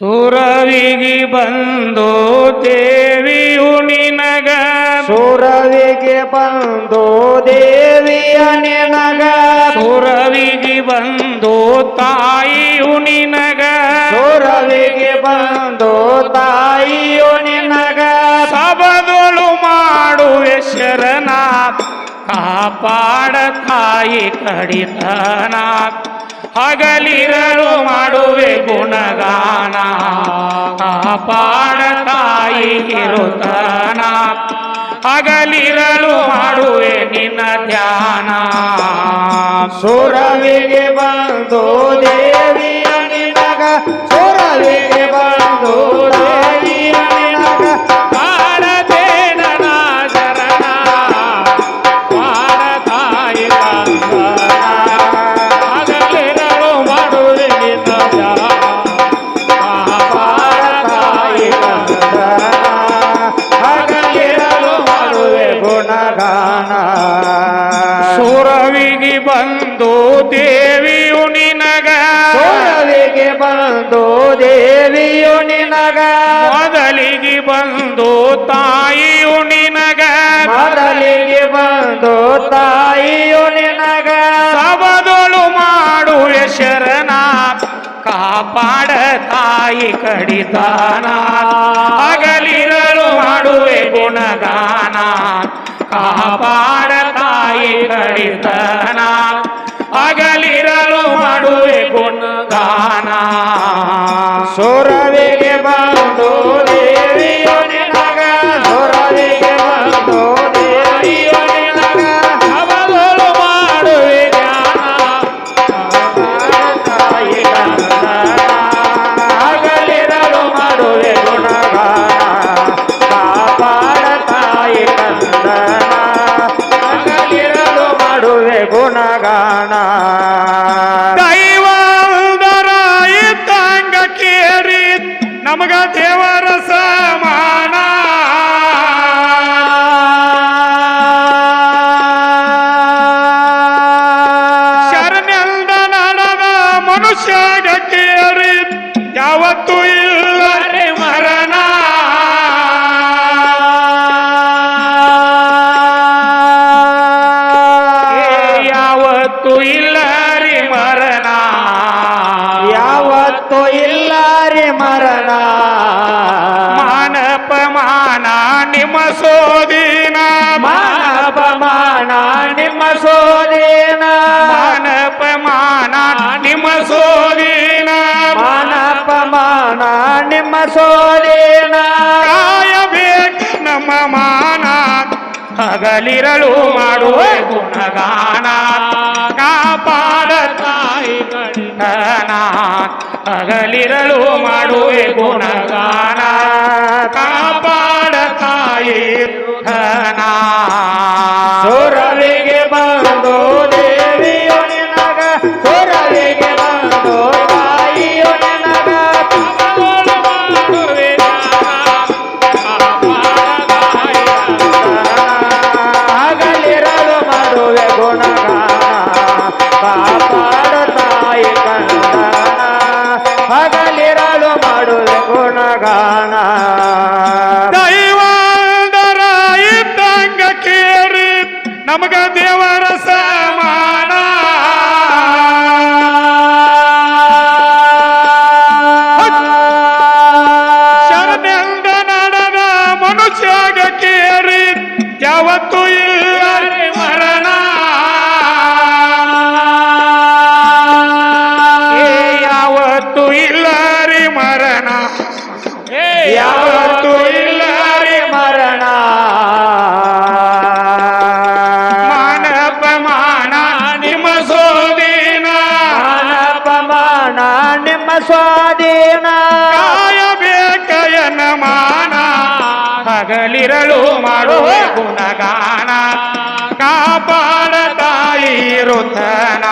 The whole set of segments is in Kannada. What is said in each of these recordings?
ಸುರವಿಗಿ ಬಂದು ದೇವಿಯು ನಿನಗ. ಸುರವಿಗೆ ಬಂದು ದೇವಿಯ ನಿನಗ. ಸುರವಿಗಿ ಬಂದು ತಾಯಿಯು ನಿನಗ. ಸುರವಿಗೆ ಬಂದು ತಾಯಿಯು ನಿನಗ. ಸಬದಳು ಮಾಡುವೆ ಶರಣ ಕಾಪಾಡ ತಾಯಿ ಕಡಿತನ ಹಗಲಿರಲು ಮಾಡುವೆ ಗುಣಗಾನ. ಪಾಡ ತಾಯಿ ಕಿರುತನ. ಹಗಲಿರಲು ಮಾಡುವೆ ನಿನ್ನ ಧ್ಯಾನ. ಸುರವಿಗೆ ಬಂದು ದೇವಿಯ ನಿನಗ, ಸುರವಿಗೆ ಬಂದು ದೇವಿಯು ನಿನಗ. ಮೊದಲಿಗೆ ಬಂದು ದೇವಿಯು ನಿನಗ. ಮೊದಲಿಗೆ ಬಂದು ತಾಯಿಯು ನಿನಗ. ಮೊದಲಿಗೆ ಬಂದು ತಾಯಿಯು ನಿನಗ. ಸಬದಳು ಮಾಡು ಶರಣ ಕಾಪಾಡ ತಾಯಿ ಕಡಿತಾನ ಹಗಲಿರಳು ಮಾಡುವೆ ಗುಣಗಾನ. ಕಾಪಾಡ ತಾಯಿ ಕಡಿತನ ಹಗಲಿರಲು ಮಾಡುವೆ ಗುಣಗಾನ. ಸುರವಿಗೆ ಬಂದು ಸೋದೀನ. ಮಾನಪಮಾನ ನಿಮ್ಮ ಸೋದೀನ. ಮಾನಪಮಾನ ನಿಮ್ಮ ಸೋದೀನ. ಮಾನಪಮಾನ ನಿಮ್ಮ ಸೋದೀನ. ಕಾಯಬೇಕು ನಮ್ಮ ಮಾನ ಹಗಲಿರಳು ಮಾಡುವ ಗುಣಗಾನ. ಕಾಪಾಡ ತಾಯಿ ಗಂಡನ ಹಗಲಿರಳು ಮಾಡುವೆ ಗುಣಗಾನ. ಕಾಪಾಡ ನಿರ್ಧನ ಸುರವಿಗೆ ಬಂದು ಇರಳು ಮಾಡುವ ಗುಣಗಾನ. ಕಾಪಾಡ ತಾಯಿ ಋತನ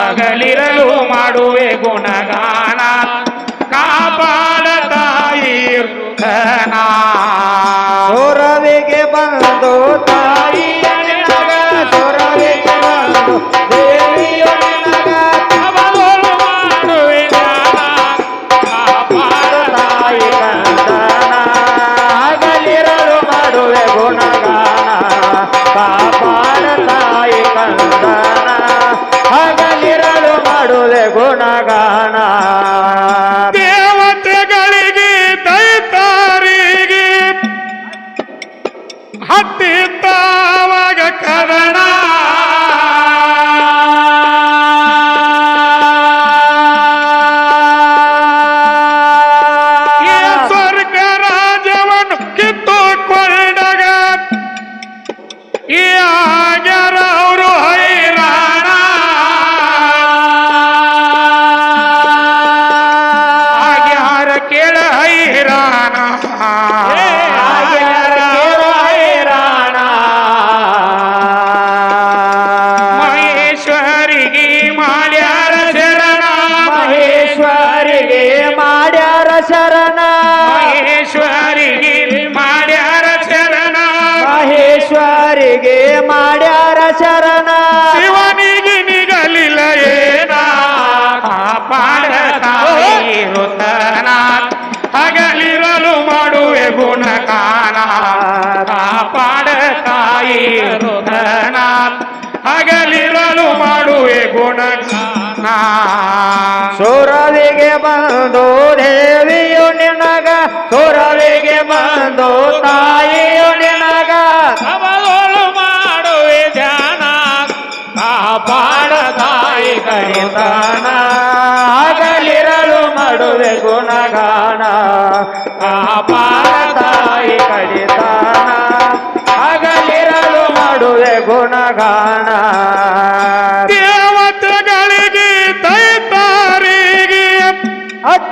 ಹಗಲಿರಲು ಮಾಡುವೆ ಗುಣಗಾನ. ಕಾಪಾಡ ತಾಯಿ ಋತನ ಬಂದು ತಾಯಿ ಸೂರವಿಗೆ ಬಂದು ದೇವಿಯು ನಿನಗ ಸೂರವಿಗೆ ಬಂದು ತಾಯಿಯು ನಿನಗ. ಸಮಲು ಮಾಡುವೆ ಜಾನ ಕಾಪಾಡ ತಾಯಿ ಕರಿತಾನ. ಆಗಲಿರಲು ಮಾಡುವೆ ಗುಣಗಾನ ಕಾಪಾಡ ತಾಯಿ ಕರಿತಾನ. ಆಗಲಿರಲು ಮಾಡುವೆ ಗುಣಗಾನ. আট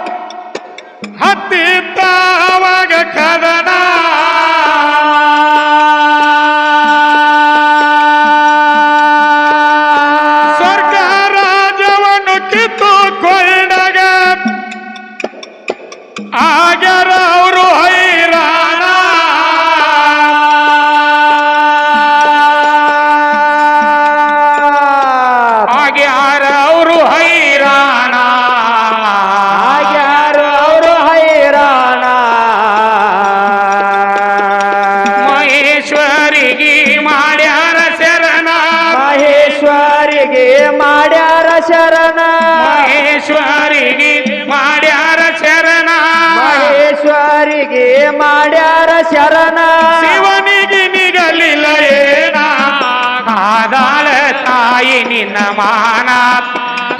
ನಿನ್ನ ಮಾನ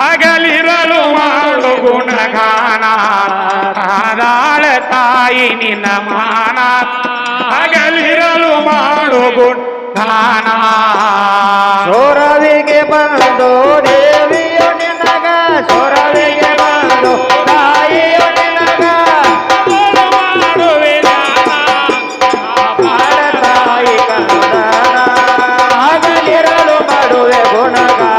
ಹಗಲಿರಲು ಮಾಡು ಗುಣಗಾನ. ಆದಾಳ ತಾಯಿ ನಿನ್ನ ಮಾನ ಹಗಲಿರಲು ಮಾಡು ಗುಣಗಾನ. ಸೋರವಿಗೆ ಬಂದು ದೇವಿಯ ನಿನಗ ಸೋರವಿ হবে ঘোড়া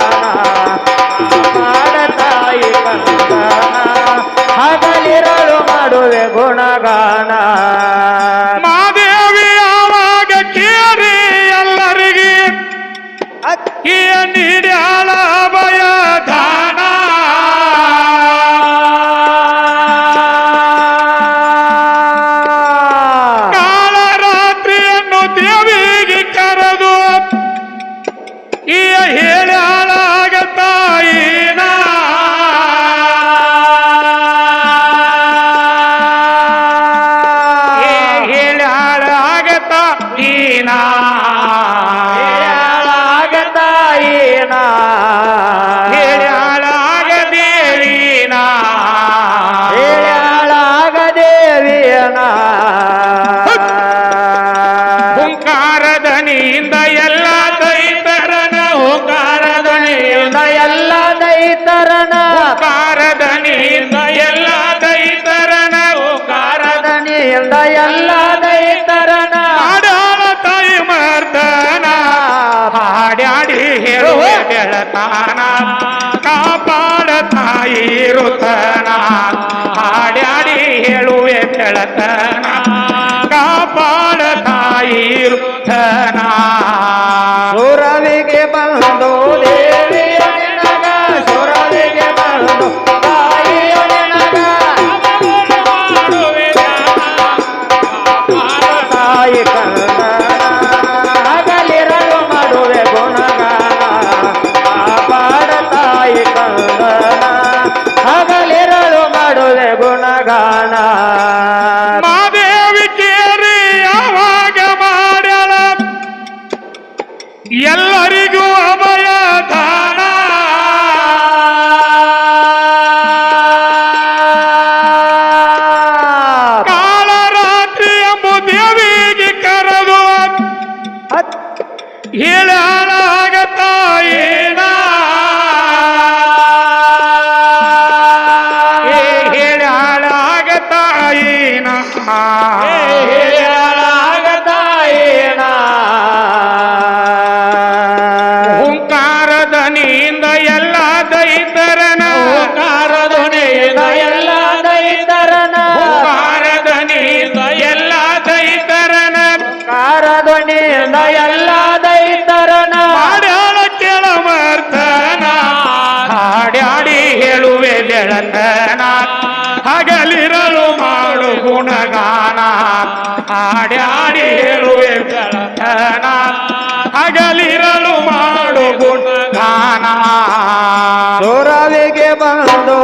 ತಾನ ಕಾಪಾಡ ತಾಯಿ ಋತನ. ಹಾಡ್ಯಾಡಿ ಹೇಳುವೆ ಹೇಳುವೆ ಬೆಳಕನಾಥ್ ಹಗಲಿರಲು ಮಾಡು ಗುಣಗಾನ. ಹಾಡ್ಯಾಡಿ ಹೇಳುವೆ ಬೆಳಕನಾಥ್ ಹಗಲಿರಲು ಮಾಡು ಗುಣಗಾನ. ಸೋರಲಿಗೆ ಬಂದು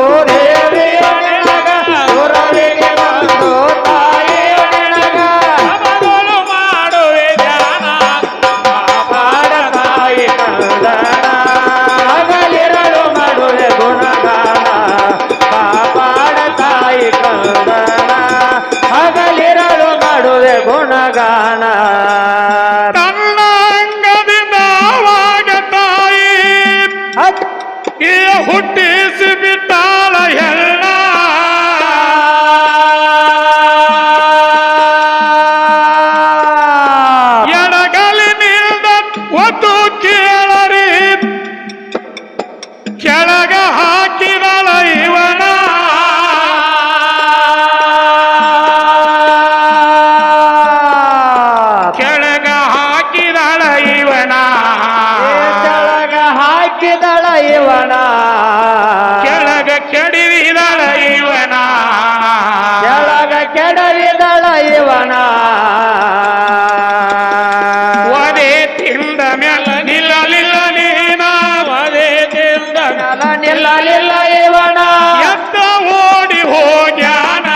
ತಿಂದ ಮ್ಯಾಲ ನಿಲ್ಲಲಿಲ್ಲ ನೀನಾವದೇ ತಿಂದ ಮ್ಯಾಲ ನಿಲ್ಲಲಿಲ್ಲ ಇವನ ಎತ್ತ ಓಡಿ ಹೋಗ್ಯಾನ.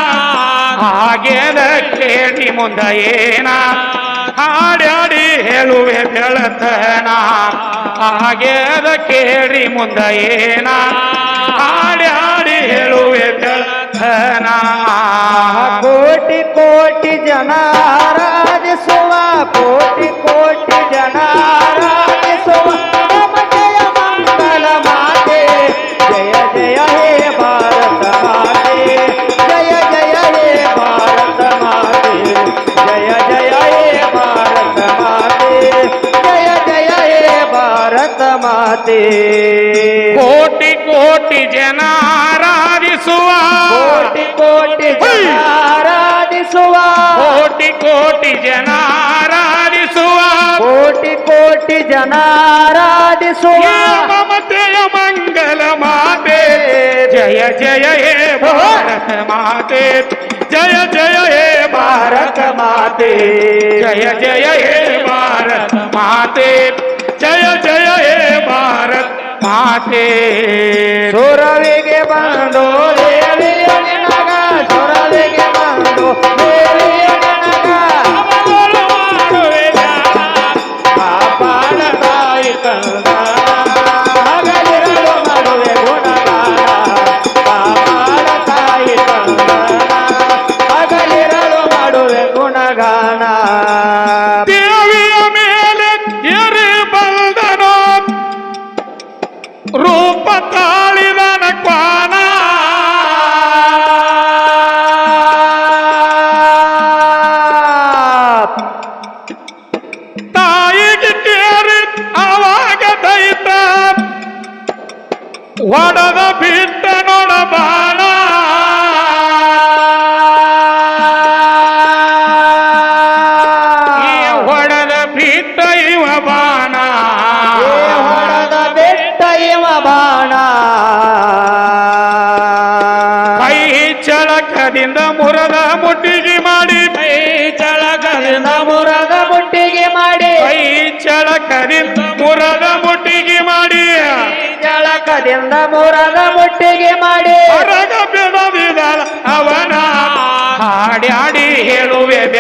ಹಾಗೆದಕ್ಕೆ ಮುಂದ ಏನ? ಹಾಡಿ ಹೇಳುವೆ ಬೆಳತನ. ಹಾಗೆದ ಕೇಳಿ ಮುಂದ ಏನ. ಆಡ್ಯಾಡಿ ಹೇಳುವೆ ಬೆಳತನ. ಕೋಟಿ ಕೋಟಿ ಜನ ಆರಾಧಿಸುವ, ಕೋಟಿ ಕೋಟಿ ಜನ ಆರಾಧಿಸುವ. ಮಾತೆ ಕೋಟಿ ಕೋಟಿ ಜನ ಆರಾಧಿಸುವ ಕೋಟಿ ಕೋಟಿ ಜನ ಆರಾಧಿಸುವ ಕೋಟಿ ಕೋಟಿ ಜನ ಆರಾಧಿಸುವ ಕೋಟಿ ಕೋಟಿ ಜನ ಆರಾಧಿಸುವ ಈ ಮಮತೆಯ ಮಂಗಲ ಮಾತೆ ಜಯ ಜಯ ಹೇ ಭಾರತ ಮಾತೆ ಜಯ ಜಯ ಹೇ ಭಾರತ ಭಾರತ ಮಾತೆ ಜಯ ಜಯ ಹೇ ಭಾರತ ಮಾತೆ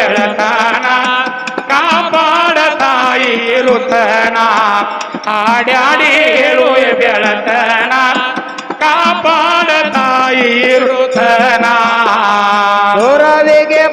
ಬೆಳತಾನ ಕಾಪಾಡ ತಾಯಿ ಋತನ ಆಡ್ಯಾಡಿ ಹೇಳುವೆ ಬೆಳತನ? ಕಾಪಾಡ ತಾಯಿ ಋತನ ಸುರವಿಗೆ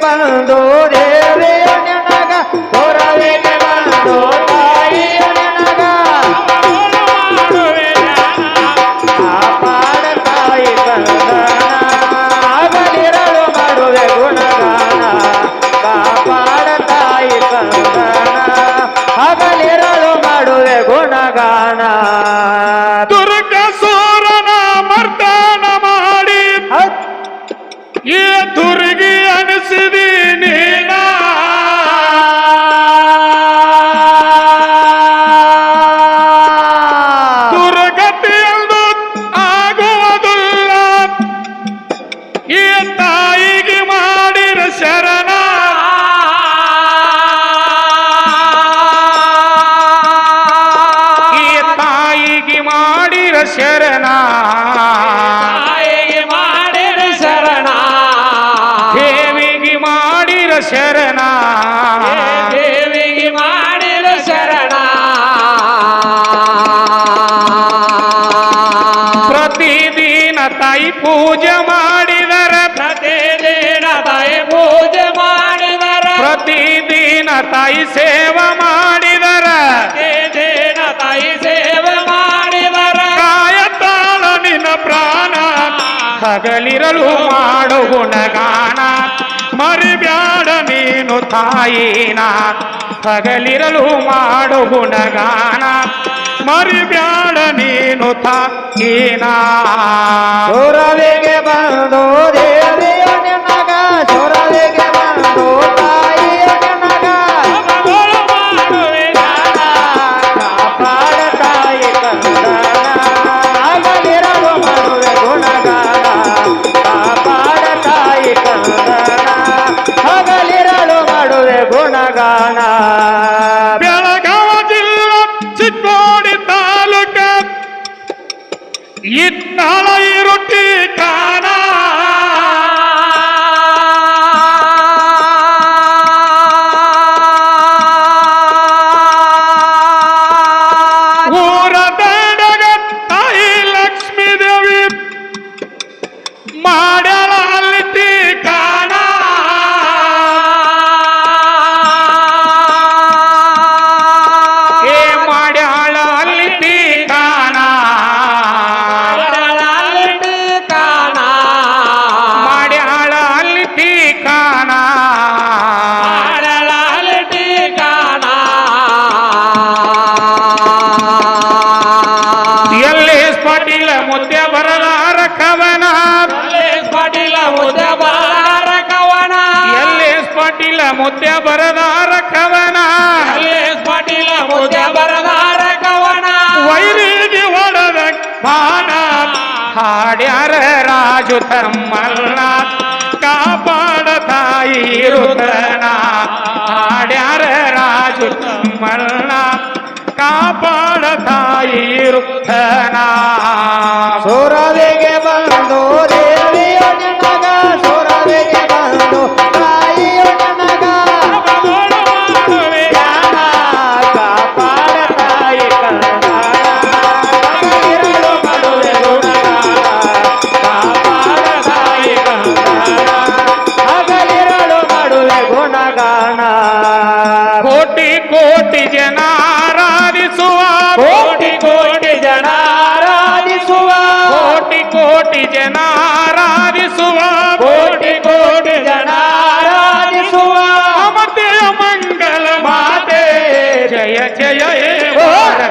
ಪೂಜೆ ಮಾಡಿದರ ಪ್ರತಿದಿನ ತಾಯಿ ಪೂಜೆ ಮಾಡಿದರ ಪ್ರತಿದಿನ ತಾಯಿ ಸೇವೆ ಮಾಡಿದರ ಪ್ರತಿದಿನ ತಾಯಿ ಸೇವ ಮಾಡಿದರ ಕಾಯ ತಾಳ ನಿನ್ನ ಪ್ರಾಣ. ಹಗಲಿರಲು ಮಾಡು ಗುಣಗಾನ. ಮರಿಬ್ಯಾಡ ನೀನು ತಾಯಿನ. ಹಗಲಿರಲು ಮಾಡು ಗುಣಗಾನ. ಮರಿಬ್ಯಾಡ ನೀನು ತಾಯಿನ ಸುರವಿಗೆ ಬಂದು ದೇವಿಯ ಮುತ್ಯ ಬರದಾರ ಕವನ. ಪಾಟೀಲ ಮುದ್ದೆ ಬರದಾರ ಕವನ. ವೈರಿಗೆ ಹೊಡೆದ ಮಾನ ಹಾಡ್ಯಾರ ರಾಜು ತಮ್ಮಲ್ಲ. ಕಾಪಾಡ ತಾಯಿ ರುದ್ರನ. ಹಾಡ್ಯಾರ ರಾಜು ತಮ್ಮಲ್ಲ. ಕಾಪಾಡ ತಾಯಿ ರುದ್ರನ.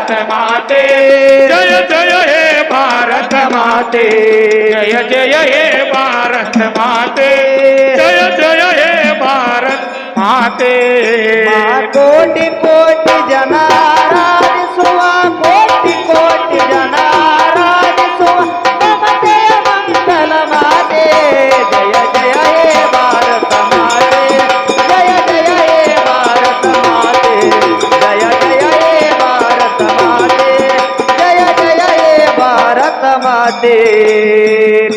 भारत माते जय जय हे भारत माते जय जय हे भारत माते जय जय हे भारत माते माते कोटि कोटि जनारा। compartir.